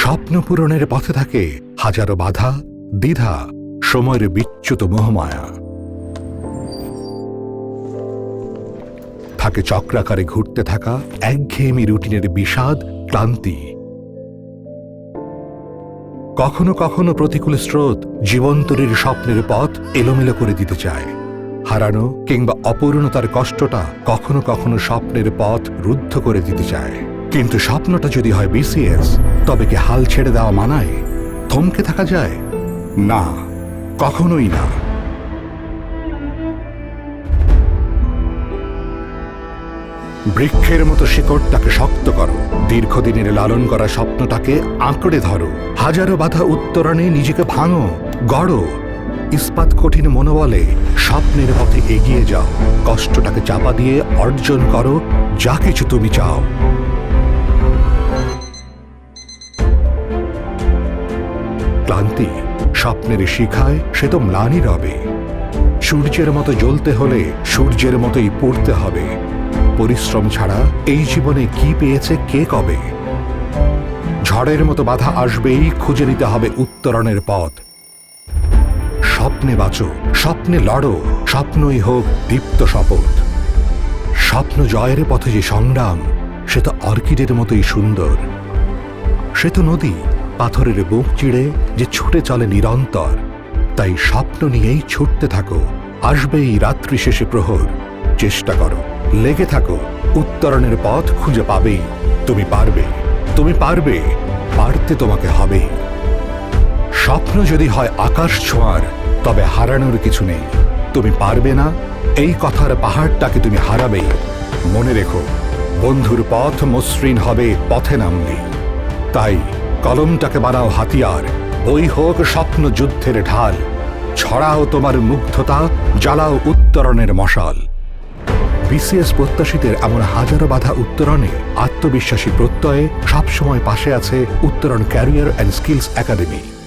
স্বপ্ন পূরণের পথে থাকে হাজারো বাধা, দ্বিধা, সময়ের বিচ্যুত মোহমায়া। থাকে চক্রাকারে ঘুরতে থাকা একঘেয়েমি রুটিনের বিষাদ, ক্লান্তি। কখনো কখনো প্রতিকূল স্রোত জীবন্তরীর স্বপ্নের পথ এলোমেলো করে দিতে চায়। হারানো কিংবা অপূর্ণতার কষ্টটা কখনো কখনো স্বপ্নের পথ রুদ্ধ করে দিতে চায়। কিন্তু স্বপ্নটা যদি হয় বিসিএস তবে কি হাল ছেড়ে দেওয়া মানায়? থমকে থাকা যায়? না, কখনোই না। বৃক্ষের মতো শিকড়টাকে শক্ত করো। দীর্ঘদিনের লালন করা স্বপ্নটাকে আঁকড়ে ধরো। হাজারো বাধা উত্তরণে নিজেকে ভাঙো, গড়ো। ইস্পাত কঠিন মনোবলে স্বপ্নের পথে এগিয়ে যাও। কষ্টটাকে চাপা দিয়ে অর্জন করো, যা কিছু তুমি চাও। ক্লান্তি, স্বপ্নের শিখায় সে তো ম্লানি রবে। সূর্যের মতো জ্বলতে হলে সূর্যের মতোই পড়তে হবে। পরিশ্রম ছাড়া এই জীবনে কি পেয়েছে কে কবে? ঝড়ের মতো বাধা আসবেই খুঁজে নিতে হবে উত্তরণের পথ। স্বপ্নে বাঁচো, স্বপ্নে লড়ো, স্বপ্নই হোক দীপ্ত শপথ। স্বপ্ন জয়ের পথে যে সংগ্রাম, সে তো অর্কিডের মতোই সুন্দর। সে তো নদী পাথরের বুক চিড়ে যে ছুটে চলে নিরন্তর, তাই স্বপ্ন নিয়েই ছুটতে থাকো। আসবেই রাত্রি শেষে প্রহর। চেষ্টা করো। লেগে থাকো। উত্তরণের পথ খুঁজে পাবেই। তুমি পারবে। তুমি পারবে। পারতে তোমাকে হবেই। স্বপ্ন যদি হয় আকাশ ছোঁয়ার, তবে হারানোর কিছু নেই। তুমি পারবে না। এই কথার পাহাড়টাকে তুমি হারাবেই। মনে রেখো, বন্ধুর পথ মসৃণ হবে, পথে নামলি। তাই কলমটাকে বানাও হাতিয়ার। বই হোক স্বপ্ন যুদ্ধের ঢাল। ছড়াও তোমার মুগ্ধতা, জ্বালাও উত্তরণের মশাল। বিসিএস প্রত্যাশীদের এমন হাজারো বাধা উত্তরণে আত্মবিশ্বাসী প্রত্যয়ে সবসময় পাশে আছে উত্তরণ ক্যারিয়ার অ্যান্ড স্কিলস একাডেমি।